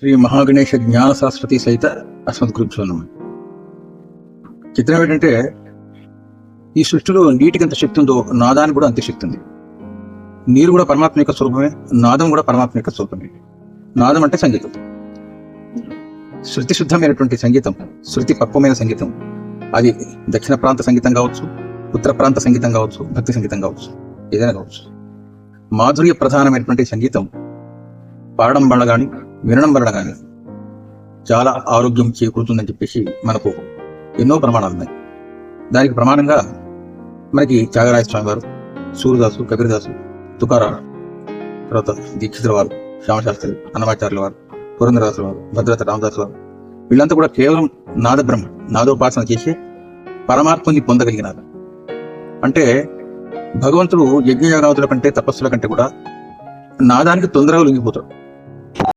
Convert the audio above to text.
శ్రీ మహాగణేశ జ్ఞాన సరస్వతి సహిత అస్మత్ గురుభ్యో చిత్రం ఏంటంటే ఈ సృష్టిలో నీటికి ఎంత శక్తి ఉందో నాదానికి కూడా అంతే శక్తి ఉంది. నీరు కూడా పరమాత్మ యొక్క స్వరూపమే నాదం కూడా పరమాత్మ యొక్క స్వరూపమే. నాదం అంటే సంగీతం. శృతి శుద్ధమైనటువంటి సంగీతం శృతి పక్వమైన సంగీతం. అది దక్షిణ ప్రాంత సంగీతం కావచ్చు ఉత్తర ప్రాంత సంగీతం కావచ్చు భక్తి సంగీతం కావచ్చు ఏదైనా కావచ్చు. మాధుర్య ప్రధానమైనటువంటి సంగీతం పాడడం వల్ల కానీ వినడం వలన కానీ చాలా ఆరోగ్యం చేకూరుతుందని చెప్పేసి మనకు ఎన్నో ప్రమాణాలు ఉన్నాయి. దానికి ప్రమాణంగా మనకి త్యాగరాయ స్వామి వారు సూర్యదాసు కబీర్దాసు తుకారా తర్వాత దీక్షితుల వారు శ్యామశాస్త్రి అన్నమాచార్యుల వారు పురంధరదాసుల వారు భద్రత రామదాసు వారు వీళ్ళంతా కూడా కేవలం నాద బ్రహ్మ నాదోపాసన చేసి పరమాత్మని పొందగలిగినారు. అంటే భగవంతుడు యజ్ఞయాగాదుల కంటే తపస్సుల కంటే కూడా నాదానికి తొందరగా లొంగిపోతాడు.